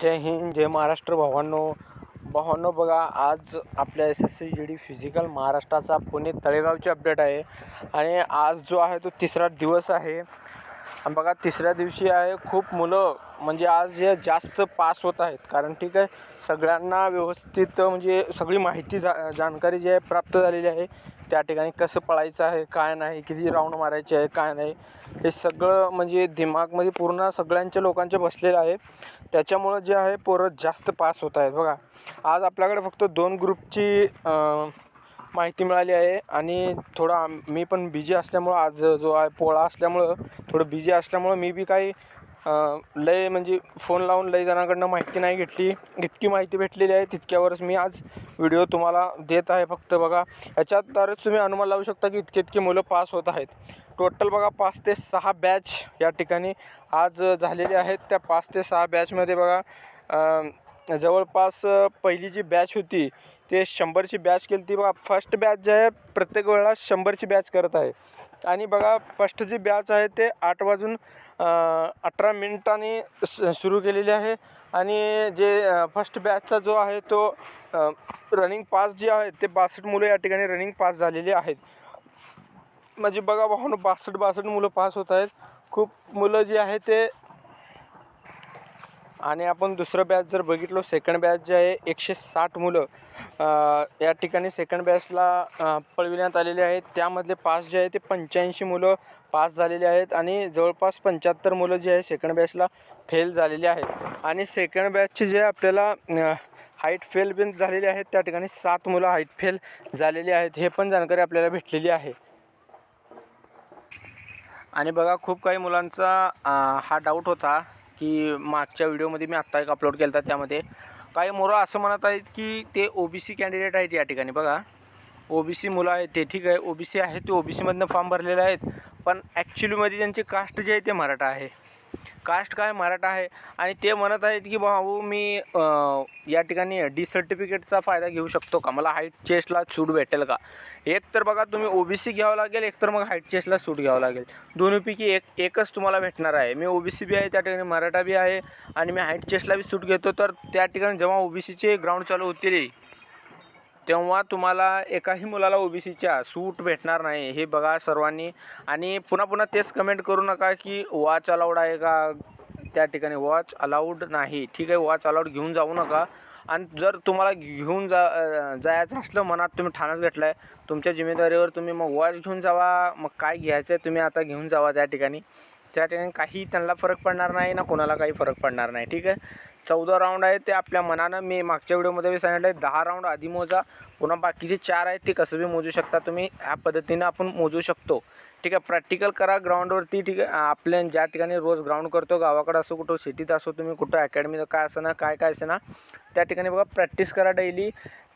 जय हिंद जय महाराष्ट्र भावांनो. भावांनो बघा आज आपल्या S S C G D physical महाराष्ट्राचा पुणे तळेगावची अपडेट आहे. आणि आज जो आहे तो तिसरा दिवस आहे. आणि बघा तिसऱ्या दिवशी आहे खूप मुलं म्हणजे आज जे जास्त पास होत आहेत. कारण ठीक आहे सगळ्यांना व्यवस्थित म्हणजे सगळी माहिती जा जानकारी जी आहे प्राप्त झालेली आहे. त्या ठिकाणी कसं पळायचं आहे काय नाही किती राऊंड मारायचे आहे काय नाही. हे सगळं म्हणजे दिमागमध्ये पूर्ण सगळ्यांच्या लोकांचे बसलेलं आहे. त्याच्यामुळं जे आहे पोरं जास्त पास होत आहेत. बघा आज आपल्याकडे फक्त दोन ग्रुपची माहिती मिळाली आहे आणि थोडा आम- मी पण बिझी असल्यामुळं आज जो आहे पोळा असल्यामुळं थोडं बिझी असल्यामुळं मी बी काही लय म्हणजे फोन लावून लय जणांकडनं माहिती नाही घेतली. इतकी माहिती भेटलेली आहे तितक्यावरच मी आज व्हिडिओ तुम्हाला देत आहे फक्त बघा. याच्याद्वारेच तुम्ही अनुमान लावू शकता की इतके इतके मुलं पास होत आहेत. टोटल बघा पाच ते सहा बॅच या ठिकाणी आज झालेले आहेत. त्या पाच ते सहा बॅचमध्ये बघा जवळपास पहिली जी बॅच होती ते शंभरची बॅच केली ती बघा फर्स्ट बॅच जे आहे प्रत्येक वेळेला शंभरची बॅच करत आहे. आणि बघा फर्स्ट जी बॅच आहे ते आठ वाजून अठरा मिनिटांनी स सुरू केलेली आहे. आणि जे फर्स्ट बॅचचा जो आहे तो रनिंग पास जे आहे ते बासष्ट मुलं या ठिकाणी रनिंग पास झालेली आहेत. म्हणजे बघा भाऊन बासष्ट बासष्ट मुलं पास होत आहेत. खूप मुलं जी आहे ते आणि आपण दुसरं बॅच जर बघितलो सेकंड बॅच जे आहे एकशे साठ मुलं. या ठिकाणी सेकंड बॅचला पळविण्यात आलेले आहेत. त्यामधले पास जे आहे ते पंच्याऐंशी मुलं पास झालेले आहेत आणि जवळपास पंच्याहत्तर मुलं जी आहे सेकंड बॅचला फेल झालेली आहेत. आणि सेकंड बॅचचे जे आपल्याला हाईट फेल बिन झालेले आहेत त्या ठिकाणी सात मुलं हाईट फेल झालेली आहेत. हे पण जानकारी आपल्याला भेटलेली आहे. आणि बघा खूप काही मुलांचा हा डाऊट होता की मागच्या व्हिडिओमध्ये मी आत्ता एक अपलोड केला होता त्यामध्ये. काही मुलं असं म्हणत आहेत की ते ओ बी सी कॅन्डिडेट आहेत या ठिकाणी. बघा ओ बी सी मुलं आहेत ते ठीक आहे. ओ बी सी आहेत ते ओ बी सीमधनं फॉर्म भरलेले आहेत. पण ॲक्च्युलीमध्ये त्यांची कास्ट जी आहे ते मराठा आहे. कास्ट काय मराठा आहे आणि ते म्हणत आहेत की भाऊ मी या ठिकाणी डी सर्टिफिकेटचा फायदा घेऊ शकतो का? मला हाईट चेस्टला सूट भेटेल का? एक तर बघा तुम्ही ओ बी सी घ्यावं लागेल एक तर मग हाईट चेस्टला सूट घ्यावं लागेल. दोन्हीपैकी एक एकच तुम्हाला भेटणार आहे. मी ओ बी सी बी आहे त्या ठिकाणी मराठा बी आहे आणि मी हाईट चेस्टला बी सूट घेतो. तर त्या ठिकाणी जेव्हा ओ बी सीचे ग्राउंड चालू होतील तेव्हा तुम्हाला एकाही मुलाला ओ बी सीच्या सूट भेटणार नाही. हे बघा सर्वांनी. आणि पुन्हा पुन्हा तेच कमेंट करू नका की वॉच अलाउड आहे का? त्या ठिकाणी वॉच अलाउड नाही. ठीक आहे वॉच अलाउड घेऊन जाऊ नका. आणि जर तुम्हाला घेऊन जा जायचं असलं मनात तुम्ही ठाणच घेतला आहे तुमच्या जिम्मेदारीवर तुम्ही मग वॉच घेऊन जावा. मग काय घ्यायचं आहे तुम्ही आता घेऊन जावा त्या ठिकाणी. त्या ठिकाणी काही त्यांना फरक पडणार नाही ना कोणाला काही फरक पडणार नाही. ठीक आहे? चौदा राऊंड आहे ते आपल्या मनानं मी मागच्या व्हिडिओमध्ये मी सांगितलं आहे. दहा राऊंड आधी मोजा पुन्हा बाकीचे चार आहेत ते कसं बी मोजू शकता तुम्ही ह्या पद्धतीनं आपण मोजू शकतो. ठीक आहे प्रॅक्टिकल करा ग्राउंडवरती ठीक आहे. आपल्या ज्या ठिकाणी रोज ग्राउंड करतो गावाकडं असो कुठं सिटीत असो तुम्ही कुठं अकॅडमीत काय असं ना काय काय असं ना त्या ठिकाणी बघा प्रॅक्टिस करा डेली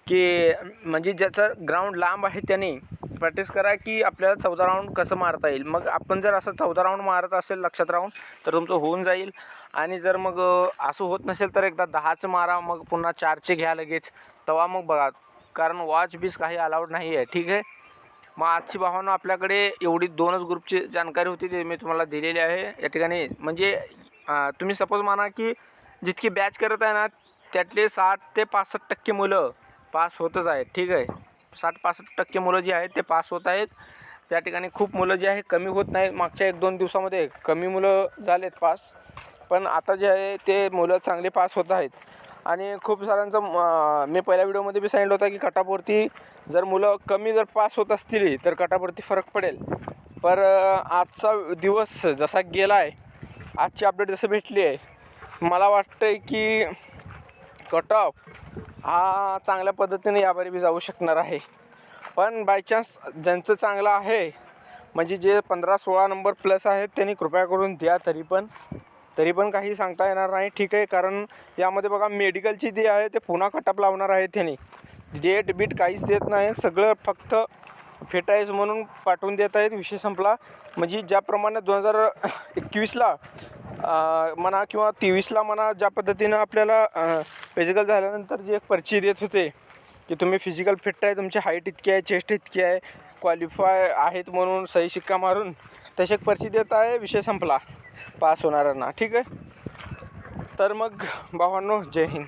की म्हणजे ज्याचं ग्राउंड लांब आहे त्याने प्रॅक्टिस करा की आपल्याला चौदा राऊंड कसं मारता येईल. मग आपण जर असं चौदा राऊंड मारत असेल लक्षात राहून तर तुमचं होऊन जाईल. आणि जर मग असं होत नसेल तर एकदा दहाचं मारा मग पुन्हा चारचे घ्या लगेच. तेव्हा मग बघा कारण वॉच बीस काही अलाउड नाही आहे ठीक आहे? मग आजची भावानं आपल्याकडे एवढी दोनच ग्रुपची जानकारी होती ती मी तुम्हाला दिलेली आहे. या ठिकाणी म्हणजे तुम्ही सपोज माना की जितकी बॅच करत आहे ना त्यातले साठ ते पासष्ट टक्के मुलं पास होतच आहेत ठीक आहे? साठ पासष्ट टक्के मुलं जी आहेत ते पास होत आहेत. त्या ठिकाणी खूप मुलं जी आहे कमी होत नाही मागच्या एक दोन दिवसामध्ये कमी मुलं झालेत पास. पण आता जे आहे ते मुलं चांगले पास होत आहेत. आणि खूप साऱ्यांचं मी पहिल्या व्हिडिओमध्ये बी सांगितलं होतं की कटापुरती जर मुलं कमी जर पास होत असतील तर कटापुरती फरक पडेल. पर आजचा दिवस जसा गेला आहे आजची अपडेट जसं भेटली आहे मला वाटतं की कट ऑफ हा चांगल्या पद्धतीने याबारी बी जाऊ शकणार आहे. पण बाय चान्स ज्यांचं चांगलं आहे म्हणजे जे पंधरा सोळा नंबर प्लस आहेत त्यांनी कृपया करून द्या तरी पण. तरी पण काही सांगता येणार नाही. ठीक आहे कारण यामध्ये बघा मेडिकलची जी आहे ते पुन्हा कटअप लावणार आहे त्यांनी. डेट बीट काहीच देत नाही. सगळं फक्त फेटाईज म्हणून पाठवून देत आहेत. विषय संपला. म्हणजे ज्याप्रमाणे दोन हजार एकवीसला म्हणा किंवा तेवीसला म्हणा ज्या पद्धतीनं आपल्याला फिजिकल झाल्यानंतर जी एक पर्ची देत होते की तुम्ही फिजिकल फिट आहे तुमची हाईट इतकी आहे चेस्ट इतकी आहे क्वालिफाय आहेत म्हणून सही शिक्का मारून तशी एक पर्ची देत आहे विषय संपला. पास होणाऱ्यांना ठीक आहे? तर मग भावांनो जय हिंद.